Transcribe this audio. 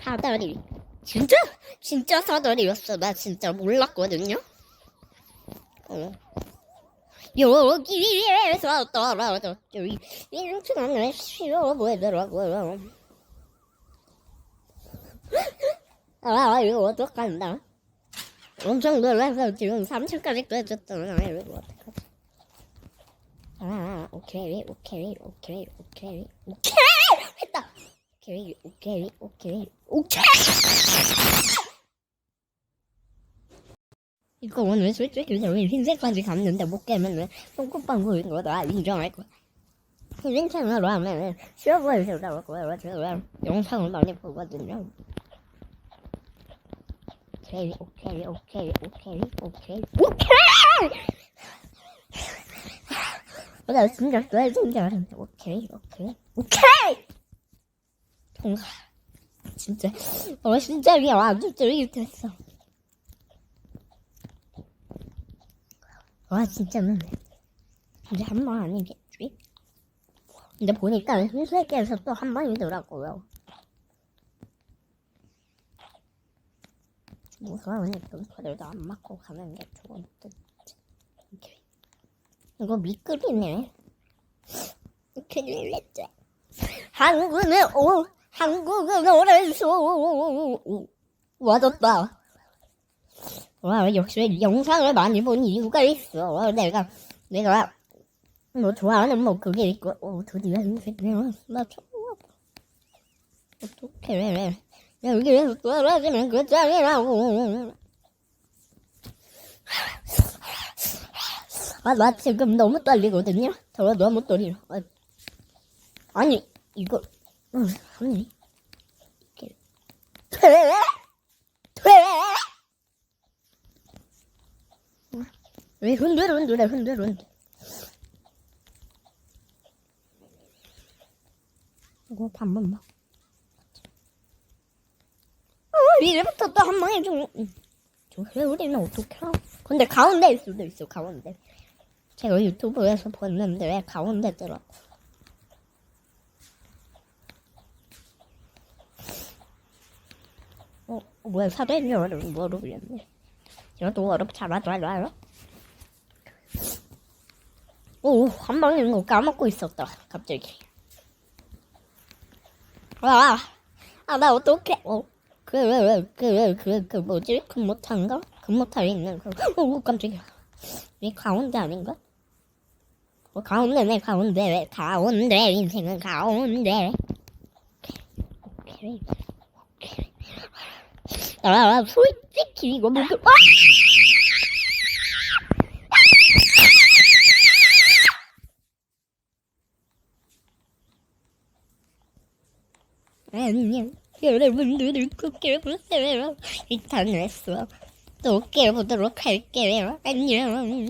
사다리 진짜 진짜 사다리였어. 나 진짜 몰랐거든요. 어. 여기에서 떨어졌죠. 인천에 쉬어 보이더라고요. 아 이거 어떡한다. 엄청 놀라서 지금 3층까지 꺼졌잖아요. 이거 어떡하지? 아, 오케이, 오케이, 오케이, 오케이, 오케이! 했다! 오케이, 오케이, 오케이, 오케이! 이거 오늘 솔직히 저기 흰색까지 갔는데 못 깨면 은 똥꼬빵구인 거다 인정할 거야. 괜찮아로 하면 쉬워. 제가 영상을 많이 보거든요. 오케이, 오케이, 오케이, 오케이, 오케이, 오케이! 나 진짜 왜 진짜 알았는데 오케이, 오케이, 오케이! 통과. 진짜, 어, 진짜 미안. 완전 쫄깃했어. 와, 진짜는. 이제 한번 아니겠지? 근데 보니까 신세계에서 또 한 번이 더라고요. 무서우니까 그래도 안 맞고 가는 게 좋은 듯. 이거 미끄리네. 큰일 났죠. 한국은 오, 한국은 오랜소. 맞았다. 와, 역시 영상을 많이 본 이유가 있어. 내가, 내가, 뭐 좋아하는 뭐 그게 있고, 오, 드디어 인생이야. 나 처음 어떡해. 아, 나 지금 너무 떨리거든요? 저 너무 떨려. 아, 아니, 이거, 응, 아니. 이렇게. 돼? 돼? 왜 흔들어, 흔들어. 이거 한 번만. 이제부터 또 한 방에 좀, 저 회오리는 어떻게. 근데 가운데일 수도 있어, 가운데. 제가 유튜브에서 봤는데 왜 가운데 들어. 어, 뭐야, 사대리 얼음 모르겠네. 또 얼음 잘하지 알아요? 오, 한 방에 있는 거 까먹고 있었다, 갑자기. 아, 아, 나 어떡해. 어. 그, 그, 그, 그, 그, 뭐지? 그 못한가? 그 있는 그, 오, 깜짝이야. 이 가운데 아닌가? 어, 가운데네, 가운데, 왜, 가운데, 인생은 가운데. 오케이, 오케이. 아, 솔직히, 이거 뭐, 그, 아! 안녕. 여러분들을 그렇게 보세요. 인터넷으로 또 깨보도록 할게요. 안녕.